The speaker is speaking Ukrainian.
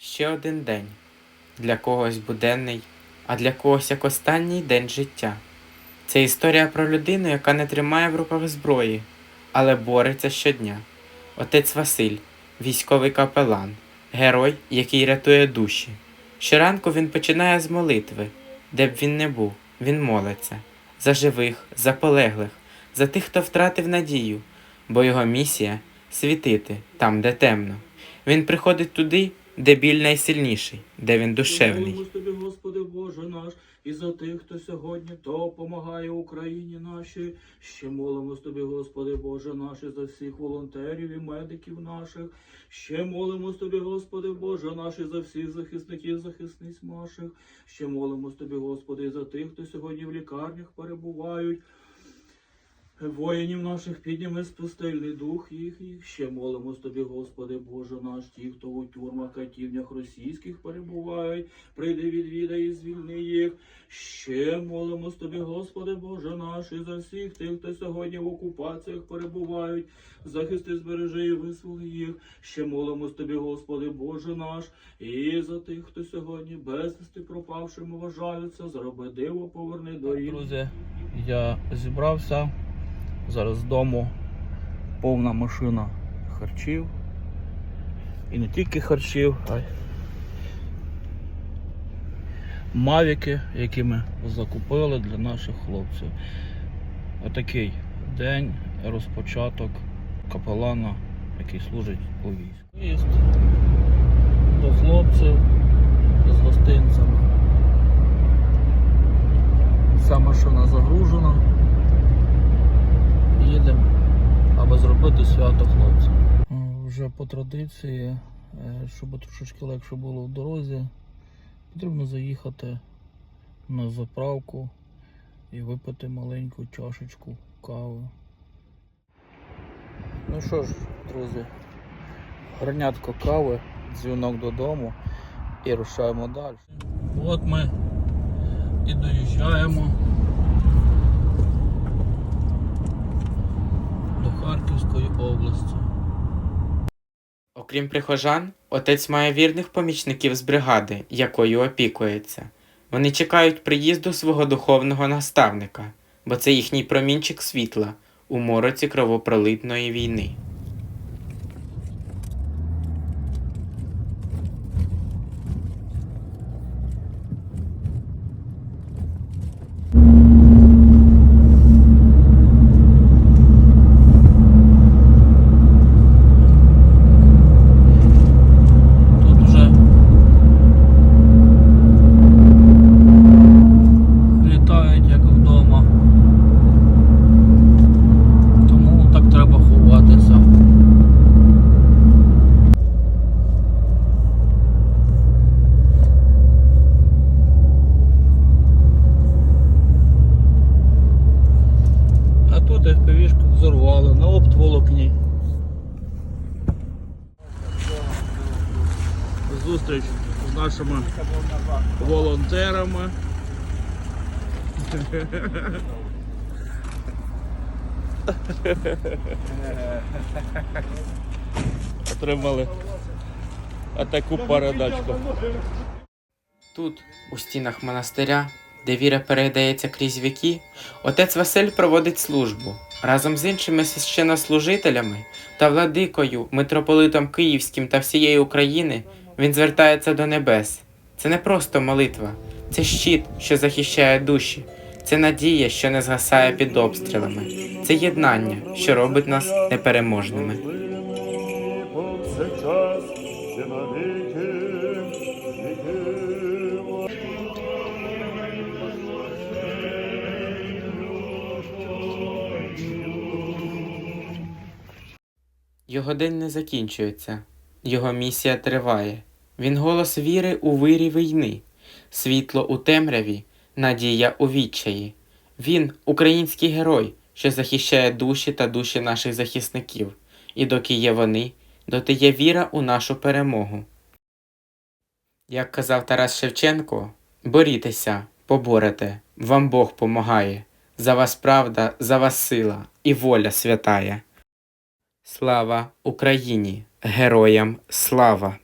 Ще один день. Для когось буденний, а для когось як останній день життя. Це історія про людину, яка не тримає в руках зброї, але бореться щодня. Отець Василь, військовий капелан, герой, який рятує душі. Щоранку він починає з молитви, де б він не був, він молиться за живих, за полеглих, за тих, хто втратив надію, бо його місія світити там, де темно. Він приходить туди, де біль найсильніший, де він душевний. Тобі, Господи Боже наш, і за тих, хто сьогодні допомагає Україні нашій. Ще молимось тобі, Господи Боже наш, і за всіх волонтерів і медиків наших. Ще молимось тобі, Господи Боже наш, і за всіх захисників, захисниць наших. Ще молимось тобі, Господи, і за тих, хто сьогодні в лікарнях перебувають. Воїнів наших підніми спустельний дух їхніх. Ще молимось тобі, Господи Боже наш, ті, хто у тюрмах, катівнях російських перебувають, прийди відвідай і звільни їх. Ще молимось тобі, Господи Боже наш, і за всіх тих, хто сьогодні в окупаціях перебувають, захисти збережи і визволи їх. Ще молимось тобі, Господи Боже наш, і за тих, хто сьогодні безвісти пропавшим вважаються, зроби диво, поверни до рідних. Друзі, я зібрався. Зараз з дому повна машина харчів. І не тільки харчів, а й мавіки, які ми закупили для наших хлопців. Отакий день, розпочаток капелана, який служить у війську. Виїзд до хлопців з гостинцями. Вся машина загружена. Їдемо, зробити свято хлопцям. Вже по традиції, е, щоб трошечки легше було в дорозі, потрібно заїхати на заправку і випити маленьку чашечку кави. Ну що ж, друзі, горнятко кави, дзвінок додому і рушаємо далі. От ми і доїжджаємо. Окрім прихожан, отець має вірних помічників з бригади, якою опікується. Вони чекають приїзду свого духовного наставника, бо це їхній промінчик світла у мороці кровопролитної війни. Тут Зустріч з нашими волонтерами. Отримали таку передачку. Тут, у стінах монастиря, де віра передається крізь віки, отець Василь проводить службу разом з іншими священнослужителями та владикою, митрополитом Київським та всієї України. Він звертається до небес. Це не просто молитва, це щит, що захищає душі, це надія, що не згасає під обстрілами, це єднання, що робить нас непереможними. Його день не закінчується, його місія триває. Він голос віри у вирі війни, світло у темряві, надія у відчаї. Він український герой, що захищає душі та душі наших захисників. І доки є вони, доти є віра у нашу перемогу. Як казав Тарас Шевченко, борітеся, поборете, вам Бог помагає. За вас правда, за вас сила і воля святая. Слава Україні! Героям слава!